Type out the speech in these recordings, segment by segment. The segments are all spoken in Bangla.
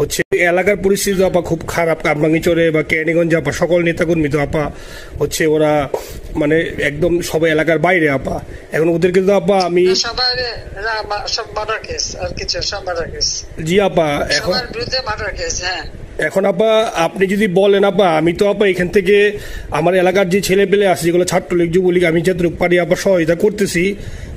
হচ্ছে এলাকার পরিস্থিতি তো আপা খুব খারাপ। কামরাঙ্গিচরে বা ক্যানিগঞ্জে আপা সকল নেতাকর্মী তো আপা হচ্ছে ওরা মানে একদম সবাই এলাকার বাইরে আপা। এখন ওদেরকে তো আপা আমি জি আপা এখন হ্যাঁ। এখন আপা আপনি যদি বলেন আপা আমি তো আপা এখান থেকে আমার এলাকার যে ছেলে পেলে আছে যেগুলো ছাত্রলীগ যুবলীগ আমি যতটুকু পারি আপা সহায়তা করতেছি।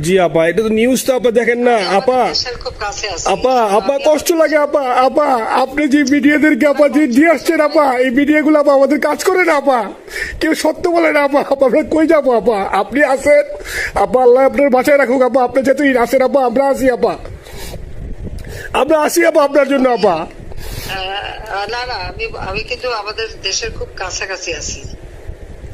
জি আপা এটা তো নিউজ তো আপা দেখেন না। আপা আমাদের দেশের খুব কাছে আছে। আপা আপা কষ্ট লাগে আপা আপা আপনি যে মিডিয়াদেরকে আপা যে দিয়ে আসছেন আপা এই মিডিয়াগুলো আপা আমাদের কাজ করে না আপা। কেউ সত্য বলে না আপা। আপা আমরা কই যাব আপা? আপনি আসেন আপা আল্লাহ আপনার বাঁচায় রাখুক আপা। আপনি যেহেতু আসেন আপা আমরা আসি আপা। আমরা আসি আপা আপনার জন্য আপা। আহ, না না আমি আমি কিন্তু আমাদের দেশের খুব কাছাকাছি আছি।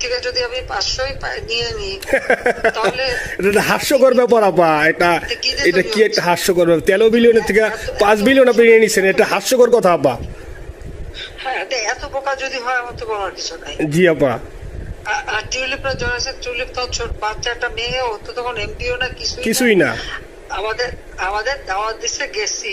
থেকে যদি আমি পাঁচশোই নিয়ে নিই তাহলে এটা হাস্যকর ব্যাপার আপা। এটা এটা কি একটা হাস্যকর ব্যাপার? তেরো বিলিয়নের থেকে পাঁচ বিলিয়ন আপনি নিয়ে নিচ্ছেন এটা হাস্যকর কথা আপা। হ্যাঁ এত বোকা যদি হয় আমার তো বলার কিছু নাই। জি আপা। আর টিউলিপরা জড়াছে টিউলিপ তো ছোট বাচ্চা একটা মেয়ে ও তো তখন এমপিও না কিছুই কিছুই না। আমাদের আমাদের দাওয়াত দিচ্ছে গেছি।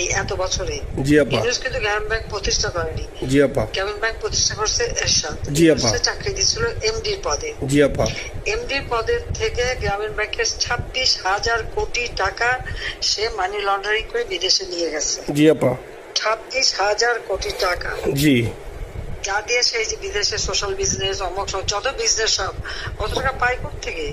এই এত বছরে জি আপা। ইউনুস কিন্তু গ্রামীণ ব্যাংক প্রতিষ্ঠা করেনি। জি আপা। গ্রামীণ ব্যাংক প্রতিষ্ঠা করছে এরশাদ। জি, আপা। চাকরি এমডির পদে। জি আপা। এমডির পদের থেকে গ্রামীণ ব্যাংকের ছাব্বিশ হাজার কোটি টাকা সে মানি লন্ডারিং করে বিদেশে নিয়ে গেছে। জি আপা। ছাব্বিশ হাজার কোটি টাকা। জি। যা দিয়ে সেই যে বিদেশে সোশ্যাল বিজনেস অমক যত বিজনেস সব কত টাকা পায় থেকে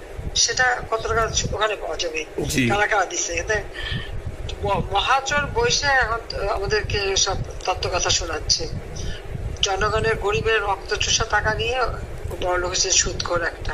সেটা কতটা টাকা ওখানে পাওয়া যাবে। কারা কারা দিচ্ছে এতে মহাচর বৈশে এখন আমাদেরকে সব তত্ত্ব কথা শোনাচ্ছে। জনগণের গরিবের রক্ত চুষা টাকা নিয়ে বড় লোক সুদ করে একটা।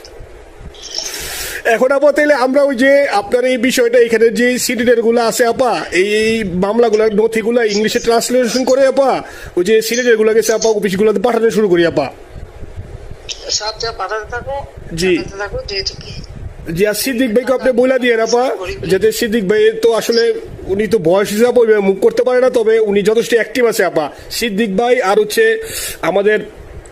এখন আপা তাইলে আমরা ওই যে আপনার এই বিষয়টা এখানে যে সিডিডেরগুলো আছে আপা এই এই মামলাগুলো নথিগুলো ইংলিশে ট্রান্সলেশন করে আপা ওই যে সিডিডেরগুলো গেছে আপা অফিসগুলোতে পাঠানো শুরু করি আপা। পাঠাতে থাকো জি। থাকো যেহেতু কি? জি আর সিদ্দিক ভাইকে আপনি বলে দিয়ে আপা যাতে সিদ্দিক ভাই তো আসলে উনি তো বয়স হিসাবে মুভ করতে পারে না তবে উনি যথেষ্ট অ্যাক্টিভ আছে আপা। সিদ্দিক ভাই আর হচ্ছে আমাদের